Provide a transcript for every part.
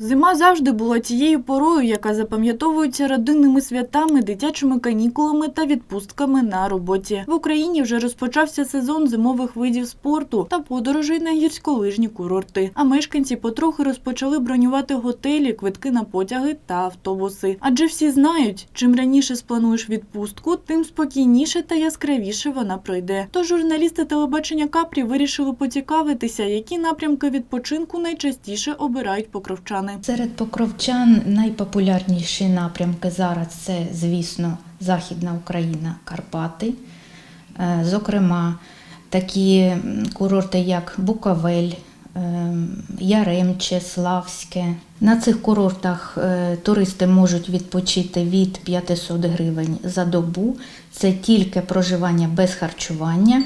Зима завжди була тією порою, яка запам'ятовується родинними святами, дитячими канікулами та відпустками на роботі. В Україні вже розпочався сезон зимових видів спорту та подорожей на гірськолижні курорти. А мешканці потрохи розпочали бронювати готелі, квитки на потяги та автобуси. Адже всі знають, чим раніше сплануєш відпустку, тим спокійніше та яскравіше вона пройде. Тож журналісти телебачення Капрі вирішили поцікавитися, які напрямки відпочинку найчастіше обирають покровчани. Серед покровчан найпопулярніші напрямки зараз це, звісно, Західна Україна, Карпати. Е, Зокрема, такі курорти, як Буковель, е, Яремче, Славське. На цих курортах е, туристи можуть відпочити від 500 гривень за добу. Це тільки проживання без харчування.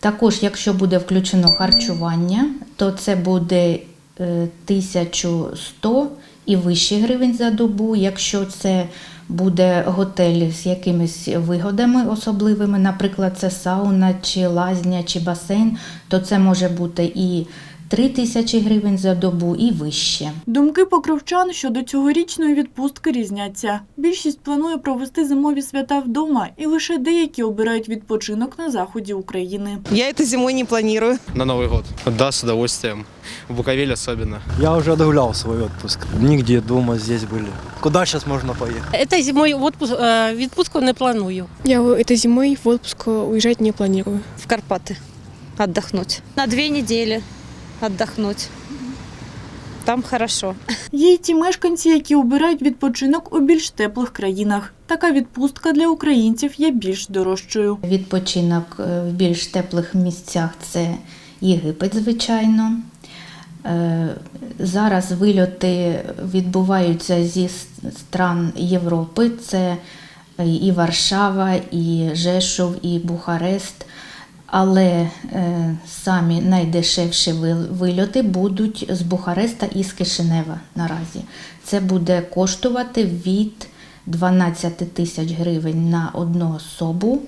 Також, якщо буде включено харчування, то це буде 1100 і вище гривень за добу. Якщо це буде готель з якимись вигодами особливими, наприклад, це сауна, чи лазня, чи басейн, то це може бути і 3 тисячі гривень за добу, і вище. Думки покровчан щодо цьогорічної відпустки різняться. Більшість планує провести зимові свята вдома, і лише деякі обирають відпочинок на заході України. Я это зимой не планирую. На Новый год. Да, с удовольствием. В Буковель особенно. Я уже отгулял свой отпуск. Нигде дома здесь были. Куда сейчас можно поехать? Это зимой в отпуск, е, відпустку не планую. Я этой зимой в отпуск уезжать не планирую. в Карпаты отдохнуть. На две недели отдохнуть. Там хорошо. Є й ті мешканці, які обирають відпочинок у більш теплих країнах. Така відпустка для українців є більш дорожчою. Відпочинок е, в більш теплих місцях це Єгипет, звичайно. Е, Зараз вильоти відбуваються зі стран Європи. Це е, і Варшава, і Жешов, і Бухарест. Але е, самі найдешевші вильоти будуть з Бухареста і з Кишинева наразі. Це буде коштувати від 12 тисяч гривень на одну особу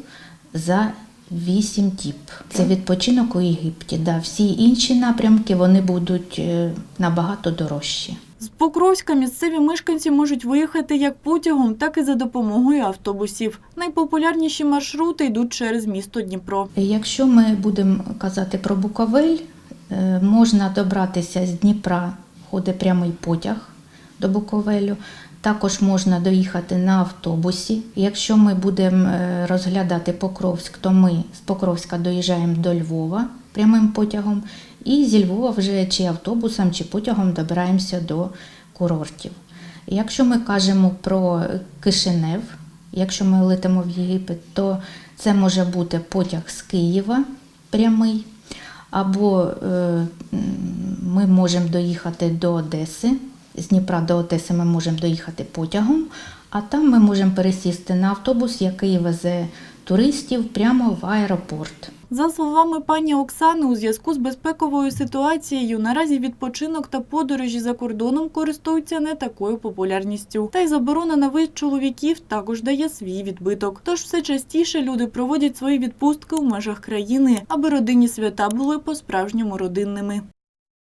за 8 діб. Це відпочинок у Єгипті. Да. Всі інші напрямки вони будуть е, набагато дорожчі. З Покровська місцеві мешканці можуть виїхати як потягом, так і за допомогою автобусів. Найпопулярніші маршрути йдуть через місто Дніпро. Якщо ми будемо казати про Буковель, е, можна добратися з Дніпра, ходить прямий потяг до Буковелю. Також можна доїхати на автобусі. Якщо ми будемо е, розглядати Покровськ, то ми з Покровська доїжджаємо до Львова прямим потягом, і зі Львова вже чи автобусом, чи потягом добираємося до курортів. Якщо ми кажемо про Кишинев, якщо ми летимо в Єгипет, то це може бути потяг з Києва прямий, або е, ми можемо доїхати до Одеси. З Дніпра до Одеси ми можемо доїхати потягом, а там ми можемо пересісти на автобус, який везе туристів прямо в аеропорт. За словами пані Оксани, у зв'язку з безпековою ситуацією наразі відпочинок та подорожі за кордоном користуються не такою популярністю. Та й заборона на вид чоловіків також дає свій відбиток. Тож все частіше люди проводять свої відпустки у межах країни, аби родинні свята були по-справжньому родинними.